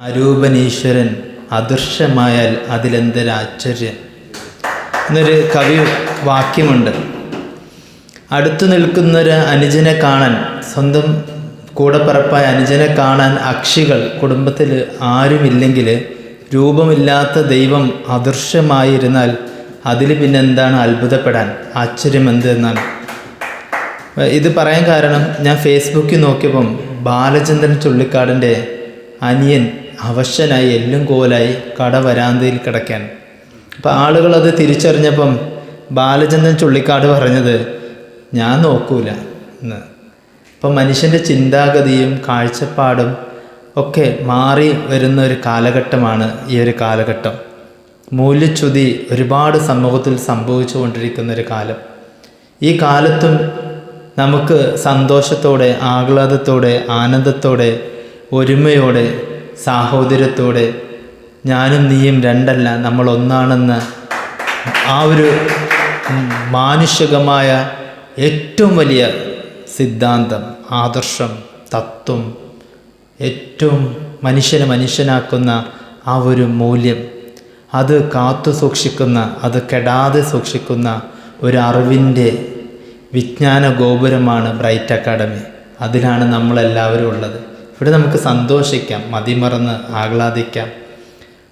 അരൂപനീശ്വരൻ അദൃശ്യമായാൽ അതിലെന്തൊരാശ്ചര്യം എന്നൊരു കവി വാക്യമുണ്ട്. അടുത്തു നിൽക്കുന്നൊരു അനുജനെ കാണാൻ സ്വന്തം കൂടപ്പിറപ്പായ അനുജനെ കാണാൻ അക്ഷികൾ കുടുംബത്തിൽ ആരുമില്ലെങ്കിൽ രൂപമില്ലാത്ത ദൈവം അദൃശ്യമായിരുന്നാൽ അതിൽ പിന്നെ എന്താണ് അത്ഭുതപ്പെടാൻ? ആശ്ചര്യം എന്ത് എന്നാണ്. ഇത് പറയാൻ കാരണം ഞാൻ ഫേസ്ബുക്കിൽ നോക്കിയപ്പം ബാലചന്ദ്രൻ ചുള്ളിക്കാടിന്റെ അനിയൻ അവശനായി എല്ലും കോലായി കട വരാന്തയിൽ കിടക്കാൻ. അപ്പം ആളുകൾ അത് തിരിച്ചറിഞ്ഞപ്പം ബാലചന്ദ്രൻ ചുള്ളിക്കാട് പറഞ്ഞത് ഞാൻ നോക്കൂല എന്ന്. അപ്പം മനുഷ്യന്റെ ചിന്താഗതിയും കാഴ്ചപ്പാടും ഒക്കെ മാറി വരുന്ന ഒരു കാലഘട്ടമാണ് ഈ ഒരു കാലഘട്ടം. മൂല്യച്യുതി ഒരുപാട് സമൂഹത്തിൽ സംഭവിച്ചു കൊണ്ടിരിക്കുന്ന ഒരു കാലം. ഈ കാലത്തും നമുക്ക് സന്തോഷത്തോടെ ആഹ്ലാദത്തോടെ ആനന്ദത്തോടെ ഒരുമയോടെ സാഹോദര്യത്തോടെ ഞാനും നീയും രണ്ടല്ല നമ്മൾ ഒന്നാണെന്ന് ആ ഒരു മാനുഷികമായ ഏറ്റവും വലിയ സിദ്ധാന്തം ആദർശം തത്വം ഏറ്റവും മനുഷ്യനെ മനുഷ്യനാക്കുന്ന ആ ഒരു മൂല്യം. അത് കാത്തു സൂക്ഷിക്കുന്ന അത് കെടാതെ സൂക്ഷിക്കുന്ന ഒരു അറിവിന്റെ വിജ്ഞാന ഗോപുരമാണ് ബ്രൈറ്റ് അക്കാഡമി. അതിലാണ് നമ്മളെല്ലാവരും ഉള്ളത്. ഇവിടെ നമുക്ക് സന്തോഷിക്കാം മതിമറന്ന് ആഹ്ലാദിക്കാം.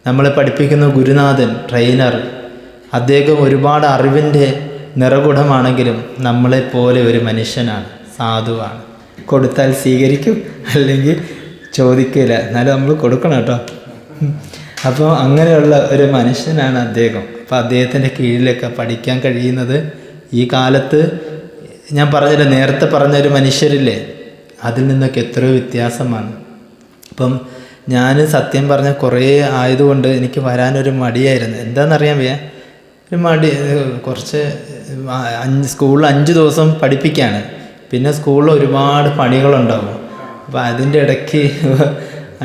നമ്മളെ പഠിപ്പിക്കുന്ന ഗുരുനാഥൻ ട്രെയിനർ അദ്ദേഹം ഒരുപാട് അറിവിന്റെ നിറകുടമാണെങ്കിലും നമ്മളെപ്പോലെ ഒരു മനുഷ്യനാണ് സാധുവാണ്. കൊടുത്താൽ സ്വീകരിക്കും അല്ലെങ്കിൽ ചോദിക്കില്ല. എന്നാലും നമ്മൾ കൊടുക്കണം കേട്ടോ. അപ്പോൾ അങ്ങനെയുള്ള ഒരു മനുഷ്യനാണ് അദ്ദേഹം. അപ്പോൾ അദ്ദേഹത്തിന്റെ കീഴിലൊക്കെ പഠിക്കാൻ കഴിയുന്നത് ഈ കാലത്ത് ഞാൻ പറഞ്ഞില്ല നേരത്തെ പറഞ്ഞ ഒരു മനുഷ്യരില്ലേ? അതിൽ നിന്നൊക്കെ എത്രയോ വ്യത്യാസമാണ്. ഇപ്പം ഞാൻ സത്യം പറഞ്ഞ കുറേ ആയതുകൊണ്ട് എനിക്ക് വരാനൊരു മടിയായിരുന്നു. എന്താണെന്നറിയാൻ വയ്യ. ഒരു മടി കുറച്ച് അഞ്ച് സ്കൂളിൽ അഞ്ച് ദിവസം പഠിപ്പിക്കുകയാണ് പിന്നെ സ്കൂളിൽ ഒരുപാട് പണികളുണ്ടാവും. അപ്പോൾ അതിന്റെ ഇടയ്ക്ക്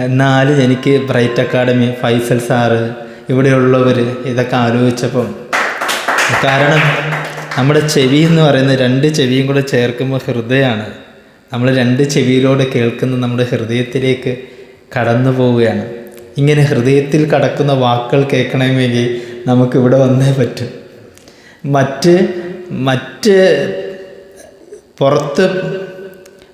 എന്നാലും എനിക്ക് ബ്രൈറ്റ് അക്കാഡമി ഫൈസൽ സാറ് ഇവിടെയുള്ളവർ ഇതൊക്കെ ആലോചിച്ചപ്പം കാരണം നമ്മുടെ ചെവി എന്ന് പറയുന്നത് രണ്ട് ചെവിയും കൂടെ ചേർക്കുമ്പോൾ ഹൃദയമാണ്. നമ്മൾ രണ്ട് ചെവിയിലൂടെ കേൾക്കുന്ന നമ്മുടെ ഹൃദയത്തിലേക്ക് കടന്നു പോവുകയാണ്. ഇങ്ങനെ ഹൃദയത്തിൽ കടക്കുന്ന വാക്കുകൾ കേൾക്കണമെങ്കിൽ നമുക്കിവിടെ വന്നേ പറ്റും. മറ്റ് മറ്റ് പുറത്ത്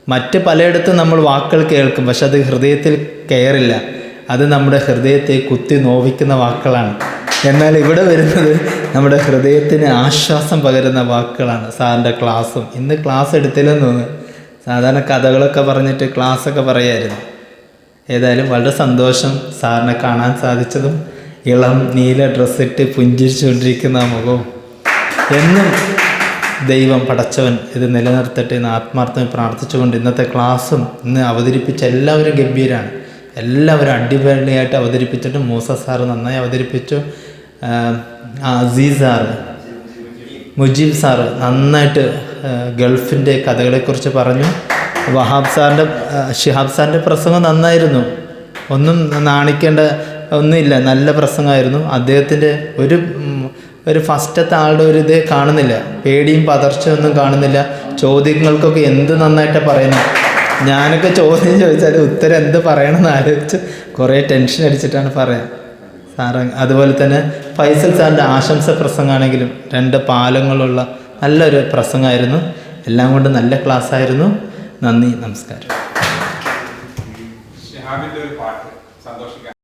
മറ്റ് പലയിടത്തും നമ്മൾ വാക്കുകൾ കേൾക്കും പക്ഷെ അത് ഹൃദയത്തിൽ കയറില്ല. അത് നമ്മുടെ ഹൃദയത്തെ കുത്തി നോവിക്കുന്ന വാക്കുകളാണ്. എന്നാൽ ഇവിടെ വരുന്നത് നമ്മുടെ ഹൃദയത്തിന് ആശ്വാസം പകരുന്ന വാക്കുകളാണ്. സാറിന്റെ ക്ലാസ്സും. ഇന്ന് ക്ലാസ് എടുത്തില്ലെന്ന് തോന്നുന്നു. സാധാരണ കഥകളൊക്കെ പറഞ്ഞിട്ട് ക്ലാസ്സൊക്കെ പറയായിരുന്നു. ഏതായാലും വളരെ സന്തോഷം സാറിനെ കാണാൻ സാധിച്ചതും ഇളം നീല ഡ്രസ്സിട്ട് പുഞ്ചിരിച്ചുകൊണ്ടിരിക്കുന്ന മുഖവും. എന്നും ദൈവം പടച്ചവൻ ഇത് നിലനിർത്തട്ടെ എന്ന് ആത്മാർത്ഥമായി പ്രാർത്ഥിച്ചുകൊണ്ട് ഇന്നത്തെ ക്ലാസ്സും ഇന്ന് അവതരിപ്പിച്ച എല്ലാവരും ഗംഭീരാണ്. എല്ലാവരും അടിപൊളിയായിട്ട് അവതരിപ്പിച്ചിട്ട് മൂസ സാറ് നന്നായി അവതരിപ്പിച്ചു. അസീസ് സാറ് മുജീബ് സാറ് നന്നായിട്ട് ഗൾഫിന്റെ കഥകളെക്കുറിച്ച് പറഞ്ഞു. വഹാബ് സാറിന്റെ ഷിഹാബ് സാറിന്റെ പ്രസംഗം നന്നായിരുന്നു. ഒന്നും നാണിക്കേണ്ട ഒന്നുമില്ല. നല്ല പ്രസംഗമായിരുന്നു. അദ്ദേഹത്തിന്റെ ഒരു ഒരു ഫസ്റ്റത്തെ ആളുടെ ഒരു ഇത് കാണുന്നില്ല. പേടിയും പതർച്ചയൊന്നും കാണുന്നില്ല. ചോദ്യങ്ങൾക്കൊക്കെ എന്ത് നന്നായിട്ടാണ് പറയുന്നത് ഞാനൊക്കെ ചോദ്യം ചോദിച്ചാൽ ഉത്തരം എന്ത് പറയണമെന്ന് ആലോചിച്ച് കുറേ ടെൻഷൻ അടിച്ചിട്ടാണ് പറയാം. സാറ് അതുപോലെ തന്നെ ഫൈസൽ സാറിന്റെ ആശംസ പ്രസംഗമാണെങ്കിലും രണ്ട് പാലങ്ങളുള്ള നല്ലൊരു പ്രസംഗമായിരുന്നു. എല്ലാം കൊണ്ട് നല്ല ക്ലാസ് ആയിരുന്നു നന്ദി നമസ്കാരം.